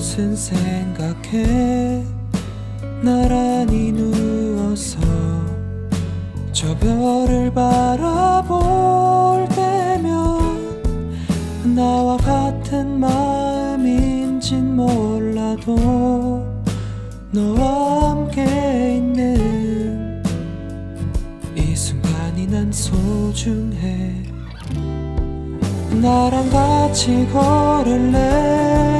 슨 생각해 나란히 누워서 저 별을 바라볼 때면 나와 같은 마음인진 몰라도 너와 함께 있는 이 순간이 난 소중해. 나랑 같이 걸을래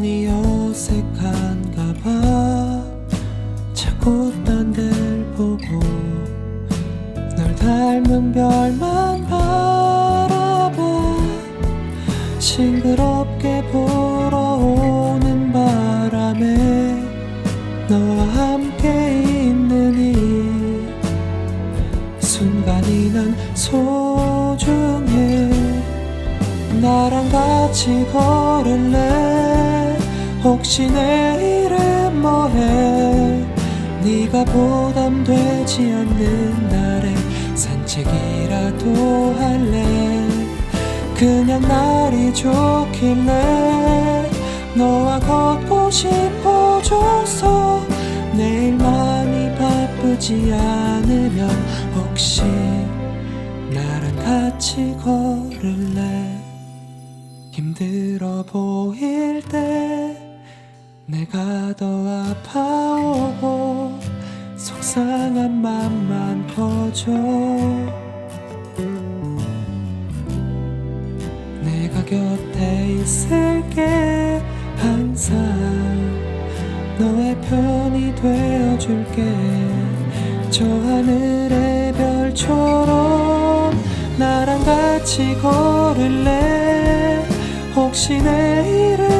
많이 어색한가 봐. 자꾸 딴 데를 보고 널 닮은 별만 바라봐. 싱그럽게 불어오는 바람에 너와 함께 있는 이 순간이 난 소중해. 나랑 같이 걸을래 혹시 내일은 뭐해? 네가 부담되지 않는 날에 산책이라도 할래? 그냥 날이 좋길래 너와 걷고 싶어져서 내일 많이 바쁘지 않으면 혹시 나랑 같이 걸을래? 힘들어 보일 때 내가 더 아파오고 속상한 맘만 퍼져 내가 곁에 있을게 항상. 너의 편이 되어줄게. 저 하늘의 별처럼 나랑 같이 걸을래? 혹시 내일은